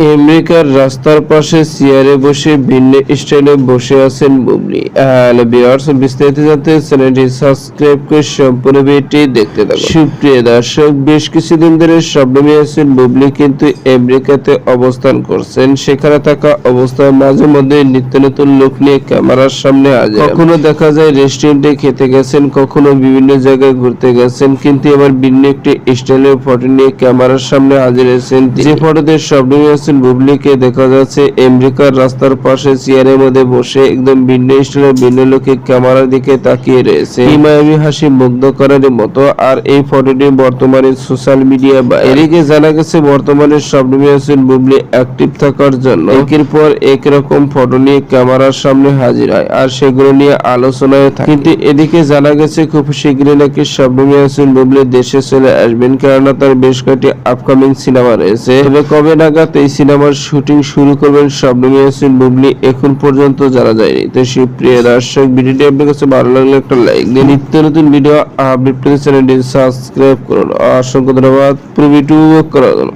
আমেরিকার রাস্তার পাশে চেয়ারে বসে ভিন্ন স্টাইলে বসে আছেন বুবলি। হ্যালো ভিউয়ার্স বিস্তারিত জানতে চ্যানেলটি সাবস্ক্রাইব করে সম্পূর্ণ ভিডিওটি দেখতে থাকুন। সুপ্রিয় দর্শক, বেশ কিছুদিন ধরে শবনমী আছেন বুবলি, কিন্তু আমেরিকাতে অবস্থান করছেন। সেখানে থাকা অবস্থায় মাঝে মধ্যে নিত্য নতুন লোক নিয়ে ক্যামেরার সামনে হাজির। কখনো দেখা যায় রেস্টুরেন্টে খেতে গেছেন, কখনো বিভিন্ন জায়গায় ঘুরতে গেছেন, কিন্তু এবার ভিন্ন একটি স্টাইলের ফটো নিয়ে ক্যামেরার সামনে হাজির হয়েছেন যে ফটোতে শবনমী হাসান বুবলিকে দেখা যাচ্ছে, আমেরিকার রাস্তার পাশে চেয়ারের মধ্যে বসে একদম ভিন্ন স্টাইলের, ভিন্ন লোকে ক্যামেরার দিকে তাকিয়ে রয়েছে। এই মায়াবী হাসি মুগ্ধ করার মতো আর এই ফটোটি বর্তমানে সোশ্যাল মিডিয়া বা এদিকে জানা গেছে, বর্তমানে শবনমী হাসান বুবলি অ্যাক্টিভ থাকার জন্য। একের পর এক রকম ফটো নিয়ে ক্যামেরার সামনে হাজির হয় আর সেগুলো নিয়ে আলোচনায় থাকে। কিন্তু এদিকে জানা গেছে, খুব শীঘ্রই নাকি শবনমী হাসান বুবলি দেশে চলে আসবেন, কেননা তার বেশ কয়েকটি আপকামিং সিনেমা রয়েছে। তবে কবে নাগাদ এই সিনেমার শুটিং শুরু করবেন শবনমী ইয়াসিন বুবলি। এখন পর্যন্ত জানা যায়নি। তো সেই সুপ্রিয় দর্শক, ভিডিওটি আপনার কাছে ভালো লাগলে একটা লাইক দিন নিত্য নতুন ভিডিও আপডেট পেতে চ্যানেলটি সাবস্ক্রাইব করুন। অসংখ্য ধন্যবাদ। পুরো ভিডিও করার